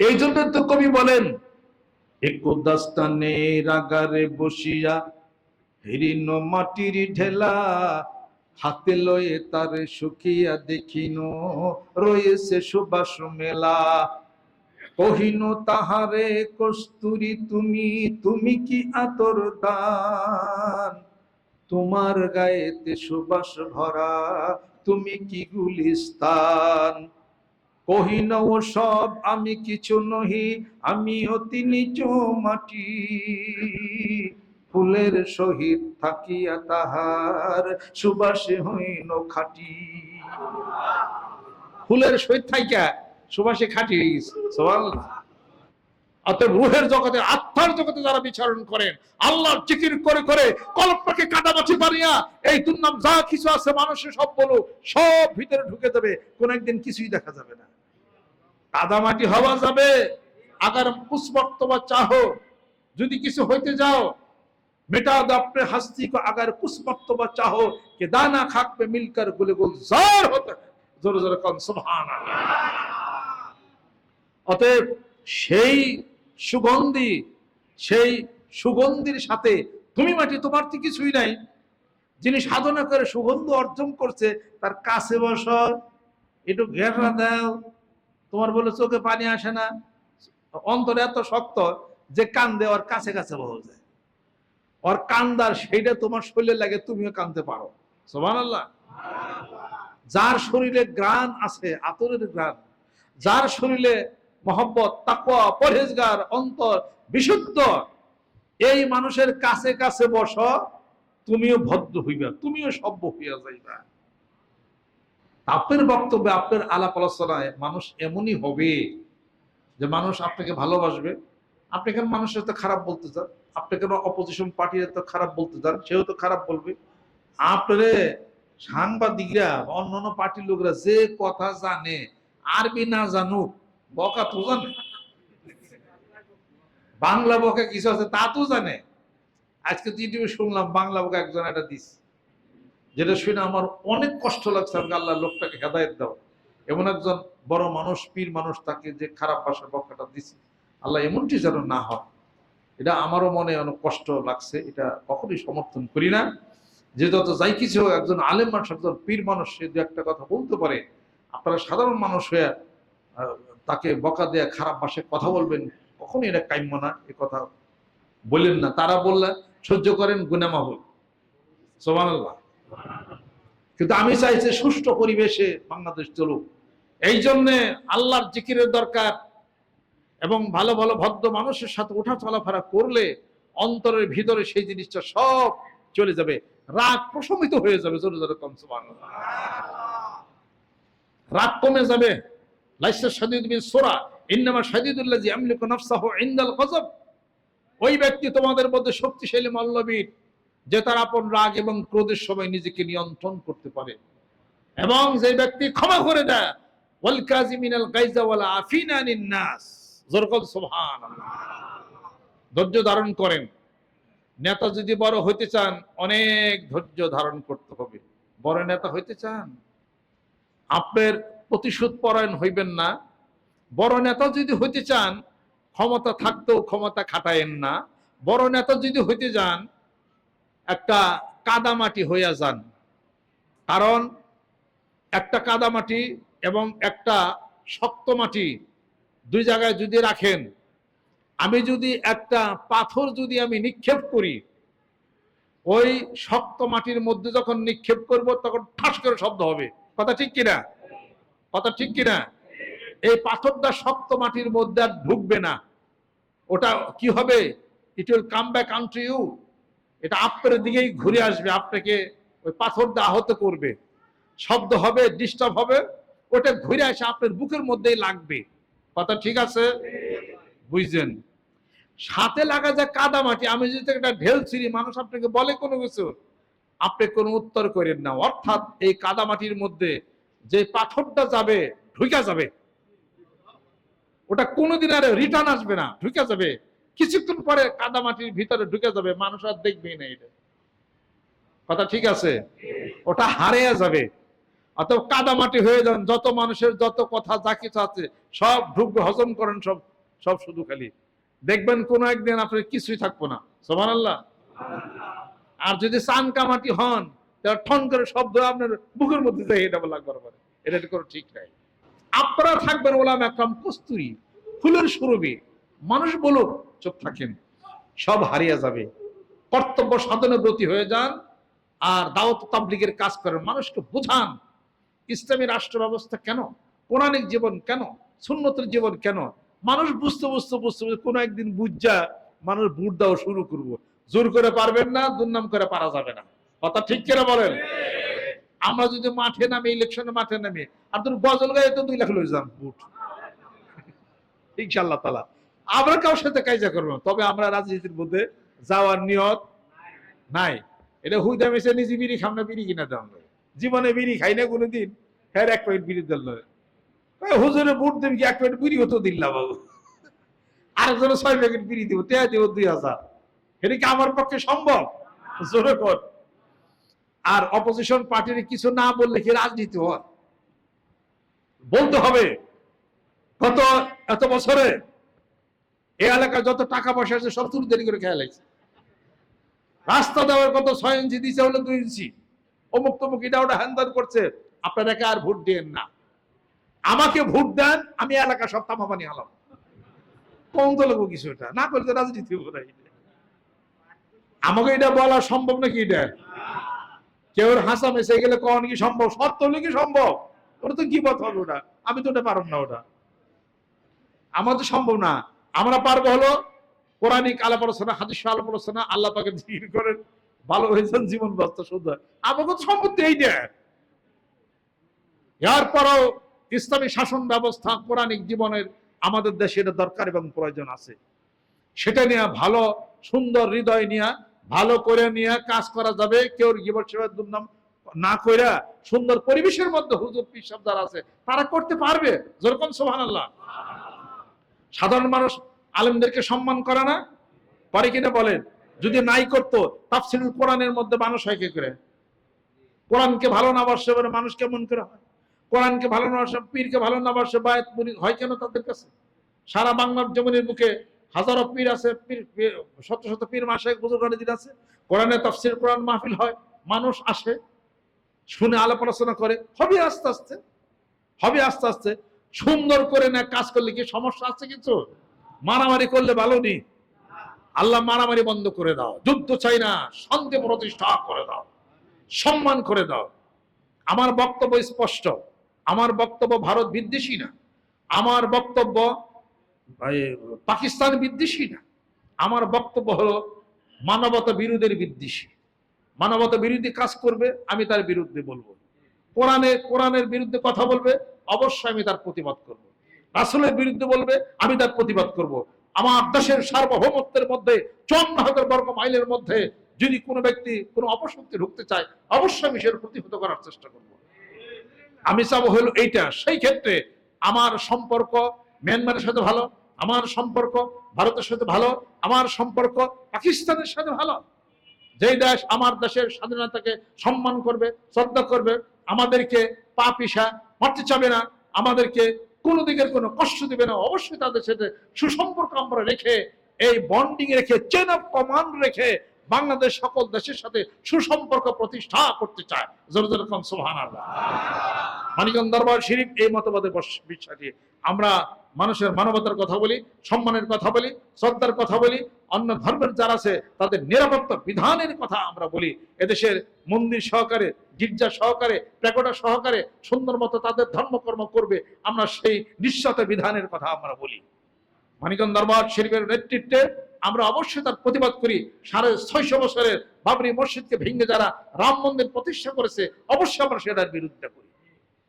এই জন্য তো কবি বলেন একদাস্তানে রাগারে বসিয়া হিরিন মাটির ঢেলা, হাতে লয়ে তারে শুকিয়া দেখিন, রয়েছে সুবাস মেলা। কহিন, তাহারে কস্তুরি তুমি তুমি কি আতর দান? তোমার গায়েতে সুবাস ভরা, তুমি কি গুলিস্তান? কহিন ও সব আমি কিছু নহি আমি অতি নিচ মাটি। ফুলের সহিত থাকিয়া তাহার সুবাসে হইন খাটি। ফুলের সহিত থাকিয়া সুবাসে খাটি সবাল রুহের জগতে, আত্মার জগতে যারা বিচরণ করেন করে করে কল্পনাকে কাটামাছি বানিয়া, এই যা কিছু আছে মানুষের সব বলো সব ভিতরে ঢুকে যাবে, কোন একদিন কিছুই দেখা যাবে না। কাদামাটি হওয়া যাবে। আগার কুসমর্তবা চাহ, যদি কিছু হইতে যাও, মেটা দো আপনার হাস্তি কো আগার কুসমর্তবা চাহো, কে দানা খাকবে মিলকার গুলে গোল জোর হতে জোরে জোরে কন সুবহান অতএব সেই সুগন্ধি, সেই সুগন্ধির সাথে তুমি মাটি, তোমার তো কিছুই নাই। যিনি সাধনা করে সুগন্ধ অর্জন করছে, তার কাছে বস, একটু ঘেরা দাও। তোমার বলে চোখে পানি আসে না। অন্তরে এত শক্ত যে কান্দে ওর কাছে কাছে বহ যায়। ওর কান্দার সেইটা তোমার শরীরে লাগে, তুমিও কান্দতে পারো। সোমান আল্লাহ যার শরীরে গ্রাণ আছে, আতরের গ্রাণ, যার শরীরে মহব্বত, তাকওয়া, পরহেজগার, অন্তর বিশুদ্ধ, এই মানুষের কাছে কাছে বস, তুমিও ভদ্র হইবা, তুমিও সভ্য হইয়া যাইবা। আপনার বক্তব্যে, আপনার আলাপ আলোচনায় মানুষ এমনই হবে যে মানুষ আপনাকে ভালোবাসবে। আপনি কেন মানুষের তো খারাপ বলতে চান? আপনি কেন অপোজিশন পার্টির তো খারাপ বলতে চান? সেও তো খারাপ বলবে। আপনারে সাংবাদিকরা বা অন্যান্য পার্টির লোকরা যে কথা জানে, আরবি না জানুক, বকা তো জানে। বাংলা বকা কিছু আছে তা তো জানে। আজকে ইউটিউবে শুনলাম, বাংলা বকা একজন একটা দিস। যেটা শুনে আমার অনেক কষ্ট লাগছে আমাকে আল্লাহ লোকটাকে হেদায়ত দাও। এমন একজন বড় মানুষ পীর মানুষ তাকে যে খারাপ ভাষার বকাটা দিছে আল্লাহ এমনটি যেন না হয়। এটা আমারও মনে অনেক কষ্ট লাগছে এটা কখনোই সমর্থন করি না। যে যত যাই কিছু হোক, একজন আলেম মানুষ একজন পীর মানুষ সে দু একটা কথা বলতে পারে। আপনারা সাধারণ মানুষ হয়ে তাকে বকা দেয়া খারাপ ভাষায় কথা বলবেন কখনই এটা কাম্য না এ কথা বলেন না। তারা বললে সহ্য করেন গুনামাহুল সোমান আল্লাহ কিন্তু আমি চাইছি সুষ্ঠু পরিবেশে বাংলাদেশ চলুক। এই জন্যে আল্লাহর জিকিরের দরকার এবং ভালো ভালো ভদ্র মানুষের সাথে ওঠা চলাফেরা করলে অন্তরের ভিতরে সেই জিনিসটা সব চলে যাবে। রাগ প্রশমিত হয়ে যাবে, জোরে জোরে কম, সুবহানাল্লাহ। রাগ কমে যাবে। সুরা, ইন্নামা নাফসাহু ইনদাল গজব। ওই ব্যক্তি তোমাদের মধ্যে শক্তিশালী মল্লবীর যে তার আপন রাগ এবং ক্রোধের সময় নিজেকে নিয়ন্ত্রণ করতে পারে। এবং যে ব্যক্তি ক্ষমা করে দেয় ধৈর্য ধারণ করেন। নেতা যদি বড় হইতে চান, অনেক ধৈর্য ধারণ করতে হবে। বড় নেতা হইতে চান, আপনার প্রতিশোধ পরায়ণ হইবেন না। বড় নেতা যদি হইতে চান, ক্ষমতা থাকতেও ক্ষমতা খাটায়েন না। বড় নেতা যদি হইতে যান একটা কাদামাটি হইয়া যান। কারণ একটা কাদামাটি এবং একটা শক্ত মাটি দুই জায়গায় যদি রাখেন, আমি যদি একটা পাথর যদি আমি নিক্ষেপ করি, ওই শক্ত মাটির মধ্যে যখন নিক্ষেপ করব, তখন ঠাস করে শব্দ হবে। কথা ঠিক কিনা? কথা ঠিক কিনা? এই পাথরটা শক্ত মাটির মধ্যে আর ঢুকবে না। ওটা কি হবে? It will come back unto you এটা আপনার দিকেই ঘুরে আসবে, আপনাকে ওই পাথরটা আহত করবে। শব্দ হবে ডিস্টার্ব হবে, ওটা ঘুরে আসে আপনার বুকের মধ্যেই লাগবে। কথা ঠিক আছে? বুঝছেন? সাথে লাগা যায় কাদা মাটি, আমি যদি একটা ঢেল ছিঁড়ি, মানুষ আপনাকে বলে কোনো কিছু, আপনি কোনো উত্তর করেন না। অর্থাৎ এই কাদা মাটির মধ্যে যে পাথরটা যাবে, ঢুকা যাবে। ওটা কোনোদিন আর রিটার্ন আসবে না, ঢুকে যাবে। কিছুক্ষণ পরে কাদা মাটির ভিতরে ঢুকে যাবে, মানুষ আর দেখবেই না এটা। কথা ঠিক আছে? ওটা হারিয়ে যাবে। অথবা কাদামাটি হয়ে যান, যত মানুষের যত কথা, যা কিছু আছে, সব ঢুকবে হজম করেন, সব সব শুধু খালি। দেখবেন কোনো একদিন আপনার কিছুই থাকব না। সোমান আল্লাহ আর যদি চান কামাটি হন, তাহলে ঠন করে শব্দ আপনার বুকের মধ্যে যায় এটা বলা করবার এটা কোনো ঠিক নাই। আপনারা থাকবেন ওলাম একরাম কস্তুরি, ফুলের সুরভি। মানুষ বলুক চুপ থাকেন। সব হারিয়ে যাবে। কর্তব্য সাধনে ব্রতী হয়ে যান আর দাওয়াত তাবলিগের কাজ করেন। মানুষকে বোঝান, ইসলামী রাষ্ট্র ব্যবস্থা কেন? পৌরাণিক জীবন কেন? সুন্নতের জীবন কেন? মানুষ বুঝতে বুঝতে বুঝতে বুঝতে কোনো একদিন বুঝা মানুষ বুট দেওয়া শুরু করব। জোর করে পারবেন না, দুর্নাম করে পারা যাবে না। কথা ঠিক কেনা বলেন? আমরা যদি মাঠে নামে ইলেকশনে মাঠে নামে, আর তোর গজল গায়ে তো দুই লাখ লই যান বুট। ইনশাল্লাহ তালা। আমরা কারোর সাথে কাজা করব। তবে আমরা রাজনীতির মধ্যে যাওয়ার নিয়ত নাই। এটা হুইদা মেসে নিজে বিড়ি খাম না, বিড়ি কিনা দাম জীবনে বিড়ি খাই না কোনোদিন হ্যাঁ এক প্যাকেট বিড়ি দিল হুজুরে বুট দেব কি? এক প্যাকেট বিড়ি হতো দিল্লা বাবু। আরেকজনে ছয় প্যাকেট বিড়ি দিব, টেয়া দিব দুই হাজার। এটা কি আমার পক্ষে সম্ভব? জোরে কর। আর অপোজিশন পার্টির কিছু না বললে কি রাজনীতি হয়? বলতে হবে। কত এত বছরে এই এলাকায় যত টাকা পয়সা আছে সব তুলে দেরি করে খেয়াল লাগছে রাস্তা দেওয়ার কত ছয় ইঞ্চি, দিছে হলো দুই ইঞ্চি। অমুক তমুক এটা ওটা হ্যান্দার করছে। আপনার একা আর ভোট দেন না। আমাকে ভোট দেন, আমি এলাকা সব তামাবানি হলাম কম তো লাগবো কিছু এটা? না করলে রাজনীতি। আমাকে এটা বলা সম্ভব নাকি এটা? কেউ হাসা মেসে গেলে কখন কি সম্ভব? সত্য হলে কি সম্ভব? ওটা তো কি পথ হবে ওটা। আমি তো ওটা পারব না ওটা। আমার তো সম্ভব না। আমরা পারব হলো কোরআনিক আলাপ আলোচনা, হাদিস আলাপ আলোচনা, আল্লাহ পাকে জিকির করেন, ভালো হয়েছেন জীবন ব্যস্ত সুন্দর আমাকে সম্পত্তি এই না এরপরও ইসলামী শাসন ব্যবস্থা, কোরআনিক জীবনের আমাদের দেশে এটা দরকার এবং প্রয়োজন আছে। সেটা নিয়ে ভালো, সুন্দর হৃদয় নিয়ে, ভালো করে নিয়ে কাজ করা যাবে। কেউ জীবন সেবার দুর্নাম না কইরা সুন্দর পরিবেশের মধ্যে হুজুর পিসাব যারা আছে, তারা করতে পারবে? যেরকম সোহান আল্লাহ সাধারণ মানুষ আলেমদেরকে সম্মান করে না? পারে কিনা বলেন? যদি নাই করতো, তাফসিরুল কোরআনের মধ্যে মানুষ হয় কি করে? কোরআনকে ভালো না বাসে বলে মানুষ কেমন করে হয়? কোরআনকে ভালো না বাসে পীরকে ভালো না বাসে বায়াত হয় কেন তাদের কাছে? সারা বাংলার জমিনের বুকে হাজারো পীর আছে, পীর শত শত পীর, মাসে বুজুর্গানের দিন আছে। কোরআনে তাফসির, কোরআন মাহফিল হয়, মানুষ আসে, শুনে আলাপ আলোচনা করে। হবে আস্তে আস্তে, হবে আস্তে আস্তে। সুন্দর করে না কাজ করলে কি সমস্যা আছে কিছু? মারামারি করলে ভালো নেই। আল্লাহ মারামারি বন্ধ করে দাও। যুদ্ধ চাই না, শান্তি প্রতিষ্ঠা করে দাও। সম্মান করে দাও। আমার বক্তব্য স্পষ্ট। আমার বক্তব্য ভারত বিদ্বেষী না। আমার বক্তব্য পাকিস্তান বিদ্বেষী না। আমার বক্তব্য হলো, মানবতা বিরোধের বিদ্বেষী। মানবতা বিরোধী কাজ করবে, আমি তার বিরুদ্ধে বলব। কোরআনে, কোরআনের বিরুদ্ধে কথা বলবে অবশ্যই আমি তার প্রতিবাদ করব। রাসুলের বিরুদ্ধে বলবে, আমি তার প্রতিবাদ করব। আমার দেশের সার্বভৌমত্বের মধ্যে চুয়ান্ন হাজার বর্গ মাইলের মধ্যে যদি কোনো ব্যক্তি কোনো অপশক্তি ঢুকতে চায়, অবশ্যই আমি সেটা প্রতিহত করার চেষ্টা করব। আমি চাবো হলো এইটা। সেই ক্ষেত্রে আমার সম্পর্ক মিয়ানমারের সাথে ভালো, আমার সম্পর্ক ভারতের সাথে ভালো, আমার সম্পর্ক পাকিস্তানের সাথে ভালো। যেই দেশ আমার দেশের স্বাধীনতাকে সম্মান করবে, শ্রদ্ধা করবে আমাদেরকে পা পিসা মারতে চাবে না, আমাদেরকে কোনো দিকের কোনো কষ্ট দিবে না। অবশ্যই তাদের সাথে সুসম্পর্ক আমরা রেখে, এই বন্ডিং রেখে চেন অফ কমান্ড রেখে বাংলাদেশ সকল দেশের সাথে সুসম্পর্ক প্রতিষ্ঠা করতে চায় জোর জোর কম মানিকগঞ্জ দরবার শরীফ এই মতবাদে বস- বিশ্বাসী। আমরা মানুষের মানবতার কথা বলি, সম্মানের কথা বলি, শ্রদ্ধার কথা বলি, অন্য ধর্মের যারা আছে, তাদের নিরাপত্তা বিধানের কথা আমরা বলি। এদেশের মন্দির সহকারে, গির্জা সহকারে প্যাকোটা সহকারে সুন্দর মতো তাদের ধর্মকর্ম করবে, আমরা সেই নিঃস্বত বিধানের কথা আমরা বলি। মানিকগঞ্জ দরবার শরীফের নেতৃত্বে আমরা অবশ্যই তার প্রতিবাদ করি। সাড়ে ছয়শো বছরের বাবরি মসজিদকে ভেঙে যারা রাম মন্দির প্রতিষ্ঠা করেছে, অবশ্যই আমরা সেটার বিরুদ্ধে করি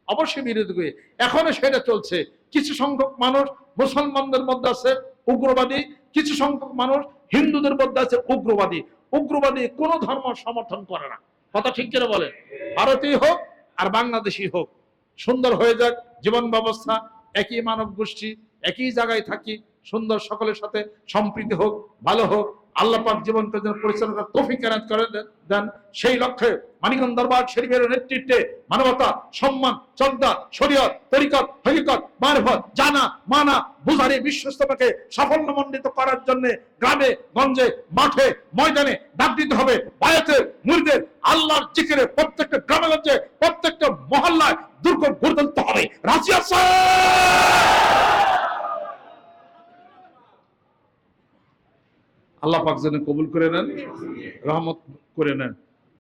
অবশ্যই বিরোধী করি। এখনও সেটা চলছে। কিছু সংখ্যক মানুষ মুসলমানদের মধ্যে আছে, উগ্রবাদী। কিছু সংখ্যক মানুষ হিন্দুদের মধ্যে আছে, উগ্রবাদী। উগ্রবাদী কোন ধর্ম সমর্থন করে না। কথা ঠিক করে বলে ভারতীয় হোক আর বাংলাদেশি হোক। সুন্দর হয়ে যাক জীবন ব্যবস্থা, একই মানব গোষ্ঠী একই জায়গায় থাকি, সুন্দর সকলের সাথে সম্প্রীতি হোক, ভালো হোক। আল্লাহ পাক জীবনকে পরিচালনা তৌফিক এনায়েত করে দেন- সেই লক্ষ্যে মানিকগঞ্জ দরবার শরীফের নেতৃত্বে মানবতা, সম্মান, শ্রদ্ধা, শরীয়ত, তরিকত, হকিকত, মারফত, জানা, মানা, বুঝারি, বিশ্বস্ততাকে সাফল্যমণ্ডিত করার জন্য গ্রামে, গঞ্জে, মাঠে, ময়দানে ডাক দিতে হবে। বায়াতের, মুরিদের, আল্লাহর জিকিরে প্রত্যেকটা গ্রামে গঞ্জে প্রত্যেকটা মহল্লায় দুর্গ গড়ে তুলতে হবে। আছে আল্লাহ পাক যেন কবুল করে নেন রহমত করে নেন।